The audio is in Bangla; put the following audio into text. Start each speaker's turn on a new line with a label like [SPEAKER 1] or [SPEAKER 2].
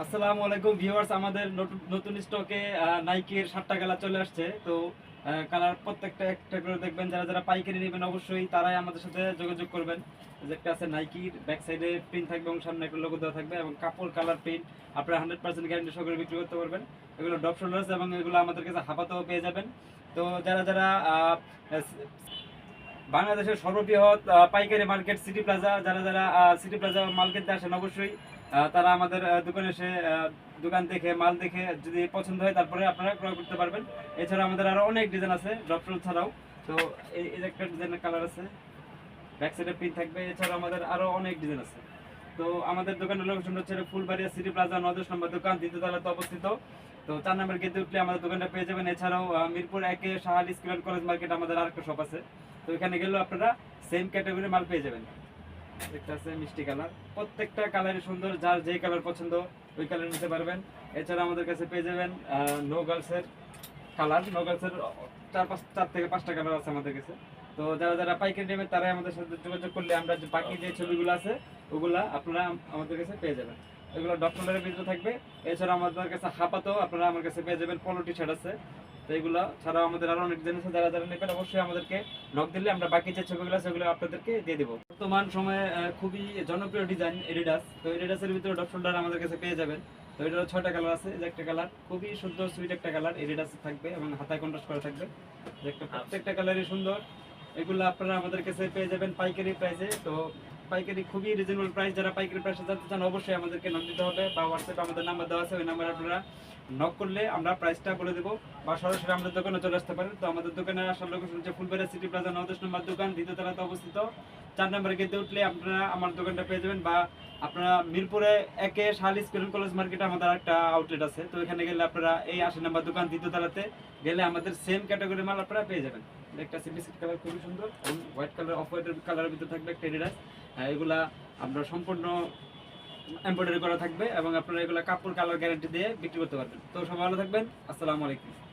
[SPEAKER 1] আসসালামু আলাইকুম ভিউয়ার্স, আমাদের নতুন- স্টকে নাইকির সাতটা কালার চলে আসছে। তো কালার প্রত্যেকটা একটা করে দেখবেন। যারা যারা পাইকারি নেবেন অবশ্যই তারাই আমাদের সাথে যোগাযোগ করবেন। যে একটা আছে নাইকির ব্যাক সাইডে প্রিন্ট থাকবে এবং সামনে একটা লোগো দেওয়া থাকবে এবং কাপড় কালার প্রিন্ট আপনারা হান্ড্রেড পার্সেন্ট গ্যারান্টি সহকারে বিক্রি করতে পারবেন। এগুলো ডপ শোল্ডার্স এবং এগুলো আমাদের কাছে হাফাতেও পেয়ে যাবেন। তো, যারা যারা বাংলাদেশের সর্ববৃহৎ পাইকারি মার্কেট সিটি প্লাজা, যারা যারা সিটি প্লাজা কিনতে আসেন অবশ্যই তারা আমাদের দোকানে এসে দোকান দেখে, মাল দেখে যদি পছন্দ হয় তারপরে আপনারা ক্রয় করতে পারবেন। এছাড়া আমাদের আরও অনেক ডিজাইন আছে ড্রপশোল ছাড়াও। তো এই একটা ডিজাইনের কালার আছে ব্যাক সাইডে প্রিন্ট থাকবে এছাড়া আমাদের আরও অনেক ডিজাইন আছে। তো আমাদের দোকানের লোকেশন হচ্ছে ফুলবাড়িয়া সিটি প্লাজা নদশ নম্বর দোকান দ্বিতীয় তলাতে অবস্থিত। তো চার নম্বর গেটে উঠলে আমাদের দোকানটা পেয়ে যাবেন। এছাড়াও মিরপুর একে শাহাল স্কুল কলেজ মার্কেট আমাদের আরেকটা শপ আছে। তো এখানে গেলেও আপনারা সেম ক্যাটাগরি মাল পেয়ে যাবেন। একটা আছে মিষ্টি কালার। প্রত্যেকটা কালারই সুন্দর, যার যেই কালার পছন্দ, ওই কালার নিতে পারবেন। এছাড়া আমাদের কাছে পেয়ে যাবেন নো গার্লসের কালার নো গার্লসের চার পাঁচ, চার থেকে পাঁচটা কালার আছে আমাদের কাছে। তো যারা যারা পাইকারি নেবেন, তারাই আমাদের সাথে যোগাযোগ করলে আমরা যে বাকি যে ছবিগুলো আছে, ওগুলা আপনারা আমাদের কাছে পেয়ে যাবেন। এগুলো ডক্টরের ভিতরে থাকবে। এছাড়া আমাদের কাছে হাপাতেও আপনারা আমার কাছে পেয়ে যাবেন পলো টি শার্ট আছে। তো এগুলো ছাড়াও আমাদের আরও অনেক আছে, যারা যারা নেবেন অবশ্যই আমাদেরকে নক দিলে আমরা বাকি যে ছবিগুলো সেগুলো আপনাদেরকে দিয়ে দেবো। বর্তমান সময়ে খুবই জনপ্রিয় ডিজাইন এডিডাস তো এডিডাসের ভিতরে শোল্ডার আমাদের কাছে পেয়ে যাবেন। তো এটার ছয়টা কালার আছে যে একটা কালার খুবই সুন্দর সুইট একটা কালার এডিডাস থাকবে এবং হাতায় কন্ট্রাস্ট করা থাকবে। একটা প্রত্যেকটা কালারই সুন্দর। এগুলো আপনারা আমাদের কাছে পেয়ে যাবেন পাইকারি প্রাইসে তো পাইকারি খুবই রিজনেবল প্রাইস যারা পাইকারি প্রাইসে জানতে চান অবশ্যই আমাদেরকে নক দিতে হবে। বা হোয়াটসঅ্যাপে আমাদের নাম্বার দেওয়া আছে, ওই নাম্বারে আপনারা নক করলে আমরা প্রাইসটা বলে দেবো। বা সরাসরি আমাদের দোকানে চলে আসতে পারেন। তো আমাদের দোকানে আসার লোকেশন হচ্ছে ফুলবেড়া সিটি প্লাজা নদশ নম্বর দোকান, দ্বিতীয় তলাতে অবস্থিত। চার নম্বরে গেতে উঠলে আপনারা আমার দোকানটা পেয়ে যাবেন বা আপনারা মিরপুরে একে শাল স্কুল কলেজ মার্কেটে আমাদের একটা আউটলেট আছে। তো এখানে গেলে আপনারা এই আশি নম্বর দোকান, দ্বিতীয় তলাতে গেলে আমাদের সেম ক্যাটাগরি মাল আপনারা পেয়ে যাবেন। একটা বিস্কিট কালার খুবই সুন্দর হোয়াইট কালার অফ হোয়াইটের কালারের ভিতরে থাকবে একটা এডিডাস এগুলা আমরা সম্পূর্ণ এমব্রয়ডারি করা থাকবে এবং আপনারা এগুলা কাপড় কালার গ্যারান্টি দিয়ে বিক্রি করতে পারবেন। তো সবাই ভালো থাকবেন। আসসালামু আলাইকুম।